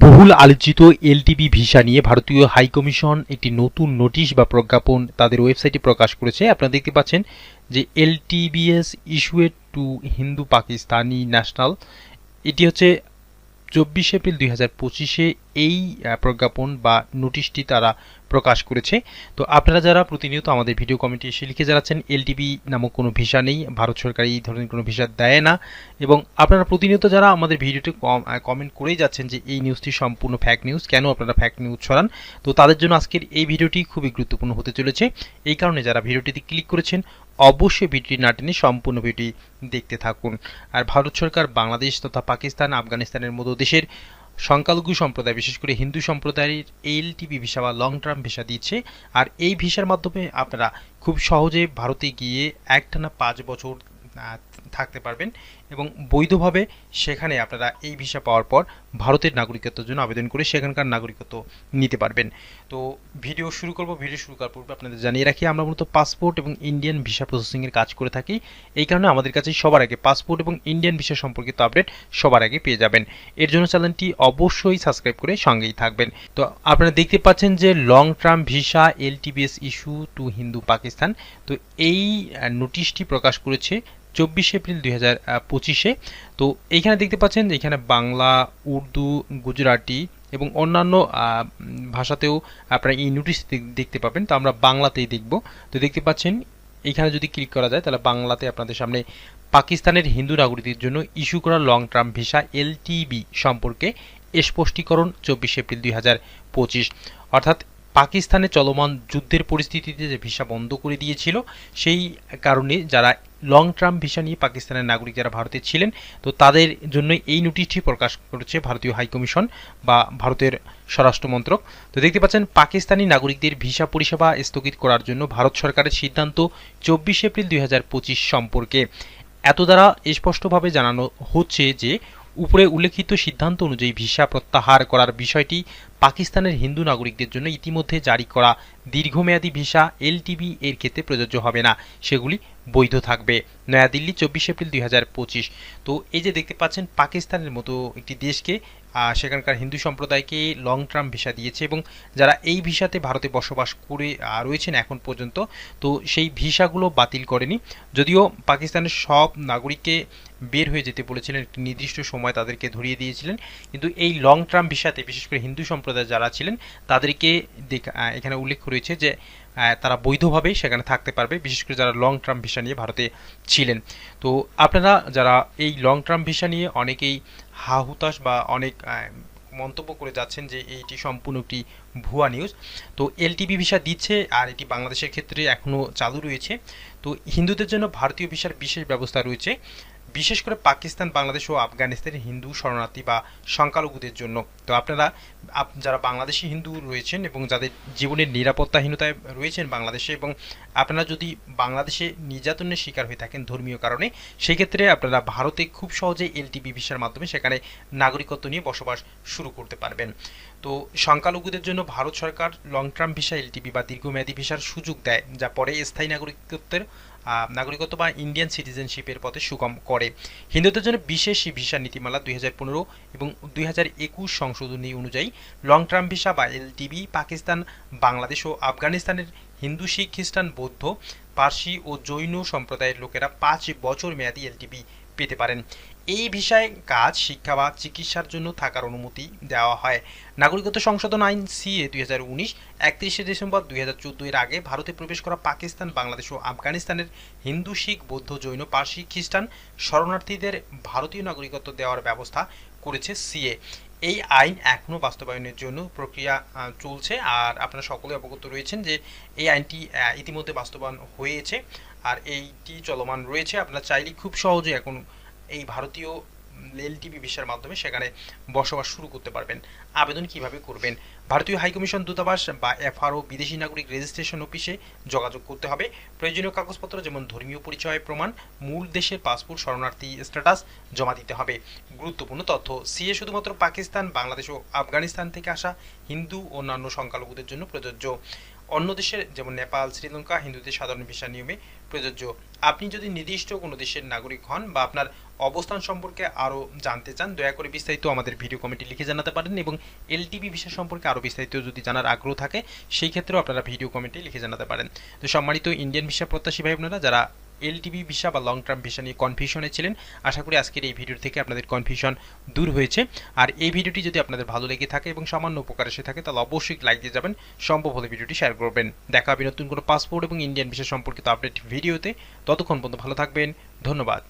বহুল আলোচিত LTB visa নিয়ে ভারতীয় হাইকমিশন একটি নতুন নোটিশ বা প্রজ্ঞাপন তাদের ওয়েবসাইটে প্রকাশ করেছে। আপনারা দেখতে পাচ্ছেন যে LTVs issued to Hindu Pakistani national, এটি হচ্ছে চব্বিশ এপ্রিল দুই হাজার পঁচিশে এই প্রজ্ঞাপন বা নোটিশটি তারা প্রকাশ করেছে। তো আপনারা যারা প্রতিনিয়ত আমাদের ভিডিও কমেন্টে এসে লিখে জানাচ্ছেন এলটিবি নামক কোনো ভিসা নেই, ভারত সরকার এই ধরনের কোনো ভিসা দেয় না এবং আপনারা প্রতিনিয়ত যারা আমাদের ভিডিওতে কমেন্ট করেই যাচ্ছেন যে এই নিউজটি সম্পূর্ণ ফ্যাক নিউজ কেন আপনারা ফ্যাক নিউজ ছড়ান? তো তাদের জন্য আজকের এই ভিডিওটি খুবই গুরুত্বপূর্ণ হতে চলেছে। এই কারণে যারা ভিডিওটিতে ক্লিক করেছেন, অবশ্যই ভিডিওটি না টেনে সম্পূর্ণ ভিডিওটি দেখতে থাকুন। আর ভারত সরকার বাংলাদেশ তথা পাকিস্তান, আফগানিস্তানের মতো দেশের সংখ্যালঘু সম্প্রদায়, বিশেষ করে হিন্দু সম্প্রদায়ের এলটিপি ভিসা বা লং টার্ম ভিসা দিচ্ছে। আর এই ভিসার মাধ্যমে আপনারা খুব সহজে ভারতে গিয়ে একটানা পাঁচ বছর থাকতে পারবেন। এবং বৈধভাবে সেখানে আপনারা এই ভিসা পাওয়ার পর ভারতের নাগরিকত্বের জন্য আবেদন করে সেখানকার নাগরিকত্ব নিতে পারবেন। তো ভিডিও শুরু করব। ভিডিও শুরু করার পূর্বে আপনাদের জানিয়ে রাখি, আমরা মূলত পাসপোর্ট এবং ইন্ডিয়ান ভিসা প্রসেসিংয়ের কাজ করে থাকি। এই কারণে আমাদের কাছে সবার আগে পাসপোর্ট এবং ইন্ডিয়ান ভিসা সম্পর্কিত আপডেট সবার আগে পেয়ে যাবেন। এর জন্য চ্যানেলটি অবশ্যই সাবস্ক্রাইব করে সঙ্গেই থাকবেন। তো আপনারা দেখতে পাচ্ছেন যে long term visa LTVs issue to Hindu Pakistan তো এই নোটিশটি প্রকাশ করেছে চব্বিশে এপ্রিল দুই হাজার পঁচিশে। তো এইখানে দেখতে পাচ্ছেন যে এখানে বাংলা, উর্দু, গুজরাটি এবং অন্যান্য ভাষাতেও আপনারা এই নোটিশ দেখতে পাবেন। তো আমরা বাংলাতেই দেখব। তো দেখতে পাচ্ছেন, এখানে যদি ক্লিক করা যায়, তাহলে বাংলাতে আপনাদের সামনে পাকিস্তানের হিন্দু নাগরিকদের জন্য ইস্যু করা লং টার্ম ভিসা এলটিবি সম্পর্কে স্পষ্টীকরণ চব্বিশে এপ্রিল দুই হাজার পঁচিশ। অর্থাৎ পাকিস্তানে চলমান যুদ্ধের পরিস্থিতিতে যে ভিসা বন্ধ করে দিয়েছিল, সেই কারণে যারা লং টার্ম ভিসা নিয়ে পাকিস্তানের নাগরিক যারা ভারতে ছিলেন, তো তাদের জন্য এই নোটিশটি প্রকাশ করেছে ভারতীয় হাইকমিশন বা ভারতের স্বরাষ্ট্র মন্ত্রক। তো দেখতে পাচ্ছেন, পাকিস্তানি নাগরিকদের ভিসা পরিষেবা স্থগিত করার জন্য ভারত সরকারের সিদ্ধান্ত চব্বিশ এপ্রিল দুই হাজার পঁচিশ সম্পর্কে। এত দ্বারা স্পষ্টভাবে জানানো হচ্ছে যে উপরে উল্লেখিত সিদ্ধান্ত অনুযায়ী ভিসা প্রত্যাহার করার বিষয়টি পাকিস্তানের হিন্দু নাগরিকদের জন্য ইতিমধ্যে জারি করা দীর্ঘমেয়াদী ভিসা এলটিবি এর ক্ষেত্রে প্রযোজ্য হবে না, সেগুলি বৈধ থাকবে। নয়াদিল্লি, চব্বিশ এপ্রিল দুই হাজার পঁচিশ। তো এই যে দেখতে পাচ্ছেন, পাকিস্তানের মতো একটি দেশকে সেখানকার হিন্দু সম্প্রদায়কে লং টার্ম ভিসা দিয়েছে এবং যারা এই ভিসাতে ভারতে বসবাস করে রয়েছেন এখন পর্যন্ত, তো সেই ভিসাগুলো বাতিল করেনি। যদিও পাকিস্তানের সব নাগরিককে বের হয়ে যেতে বলেছিলেন, একটি নির্দিষ্ট সময় তাদেরকে ধরিয়ে দিয়েছিলেন, কিন্তু এই লং টার্ম ভিসাতে বিশেষ করে হিন্দু সম্প্রদায় যারা ছিলেন, তাদেরকে এখানে উল্লেখ রয়েছে যে তারা বৈধভাবে সেখানে থাকতে পারবে, বিশেষ করে যারা লং টার্ম ভিসা নিয়ে ভারতে ছিলেন। তো আপনারা যারা এই লং টার্ম ভিসা নিয়ে অনেকেই হা হুতাশ বা অনেক মন্তব্য করে যাচ্ছেন যে এইটি সম্পূর্ণ একটি ভুয়া নিউজ তো এলটিবি ভিসা দিচ্ছে আর এটি বাংলাদেশের ক্ষেত্রে এখনও চালু রয়েছে। তো হিন্দুদের জন্য ভারতীয় ভিসার বিশেষ ব্যবস্থা রয়েছে। বিশেষ করে পাকিস্তান, বাংলাদেশ ও আফগানিস্তানের হিন্দু শরণার্থী বা সংখ্যালঘুদের জন্য। তো আপনারা, আপ- যারা বাংলাদেশি হিন্দু রয়েছেন এবং যাদের জীবনের নিরাপত্তাহীনতায় রয়েছেন বাংলাদেশে এবং আপনারা যদি বাংলাদেশে নির্যাতনের শিকার হয়ে থাকেন ধর্মীয় কারণে, সেক্ষেত্রে আপনারা ভারতে খুব সহজে এলটিবি ভিসার মাধ্যমে সেখানে নাগরিকত্ব নিয়ে বসবাস শুরু করতে পারবেন। তো সংখ্যালঘুদের জন্য ভারত সরকার লং টার্ম ভিসা এলটিবি বা দীর্ঘমেয়াদী ভিসার সুযোগ দেয়, যা পরে স্থায়ী নাগরিকত্বের নাগরিকত্ব বা ইন্ডিয়ান সিটিজেনশিপের পথে সুগম করে। হিন্দুদের জন্য বিশেষ ভিসা নীতিমালা দুই হাজার পনেরো এবং দুই হাজার একুশ সংশোধনী অনুযায়ী লং টার্ম ভিসা বা এলটিবি পাকিস্তান, বাংলাদেশ ও আফগানিস্তানের হিন্দু, শিখ, খ্রিস্টান, বৌদ্ধ, পার্সি ও জৈন সম্প্রদায়ের লোকেরা পাঁচ বছর মেয়াদী এলটিবি পেতে পারেন। এই ভিসায় কাজ, শিক্ষা বা চিকিৎসার জন্য থাকার অনুমতি দেওয়া হয়। নাগরিকত্ব সংশোধন আইন সিএ দুই হাজার উনিশ, একত্রিশে ডিসেম্বর দুই হাজার চোদ্দ এর আগে ভারতে প্রবেশ করা পাকিস্তান, বাংলাদেশ ও আফগানিস্তানের হিন্দু, শিখ, বৌদ্ধ, জৈন, পার্সি, খ্রিস্টান শরণার্থীদের ভারতীয় নাগরিকত্ব দেওয়ার ব্যবস্থা করেছে সিএ। এই আইন এখনও বাস্তবায়নের জন্য প্রক্রিয়া চলছে। আর আপনারা সকলে অবগত রয়েছেন যে এই আইনটি ইতিমধ্যে বাস্তবায়ন হয়েছে। আর এইটি চলমান রয়েছে। আপনারা চাইলে খুব সহজে এখন এই ভারতীয় এলটিবি ভিসার মাধ্যমে সেখানে বসবাস শুরু করতে পারবেন। আবেদন কীভাবে করবেন? ভারতীয় হাইকমিশন দূতাবাস বা এফআরও বিদেশি নাগরিক রেজিস্ট্রেশন অফিসে যোগাযোগ করতে হবে। প্রয়োজনীয় কাগজপত্র যেমন ধর্মীয় পরিচয় প্রমাণ, মূল দেশের পাসপোর্ট, শরণার্থী স্ট্যাটাস জমা দিতে হবে। গুরুত্বপূর্ণ তথ্য, সিএ শুধুমাত্র পাকিস্তান, বাংলাদেশ ও আফগানিস্তান থেকে আসা হিন্দু ও অন্যান্য সংখ্যালঘুদের জন্য প্রযোজ্য। অন্য দেশের যেমন নেপাল, শ্রীলঙ্কা, হিন্দুদের সাধারণ ভিসা নিয়মে প্রযোজ্য। আপনি যদি নির্দিষ্ট কোনো দেশের নাগরিক হন বা আপনার অবস্থান সম্পর্কে আরও জানতে চান, দয়া করে বিস্তারিত আমাদের ভিডিও কমেন্টে লিখে জানাতে পারেন এবং এলটিবি বিষয় সম্পর্কে আরও বিস্তারিত যদি জানার আগ্রহ থাকে, সেই ক্ষেত্রেও আপনারা ভিডিও কমেন্টে লিখে জানাতে পারেন। তো সম্মানিত ইন্ডিয়ান ভিসা প্রত্যাশী ভাই আপনারা যারা এলটিবি ভিসা বা লং টার্ম ভিসা নিয়ে কনফিউশনে ছিলেন। আশা করি আজকের এই ভিডিও থেকে আপনাদের কনফিউশন দূর হয়েছে। আর এই ভিডিওটি যদি আপনাদের ভালো লেগে থাকে এবং সামান্য উপকার এসে থাকে, তাহলে অবশ্যই লাইক দিয়ে যাবেন, সম্ভব হলে ভিডিওটি শেয়ার করবেন। দেখা হবে নতুন কোনো পাসপোর্ট এবং ইন্ডিয়ান ভিসা সম্পর্কিত আপডেট ভিডিওতে ততক্ষণ পর্যন্ত ভালো থাকবেন, ধন্যবাদ।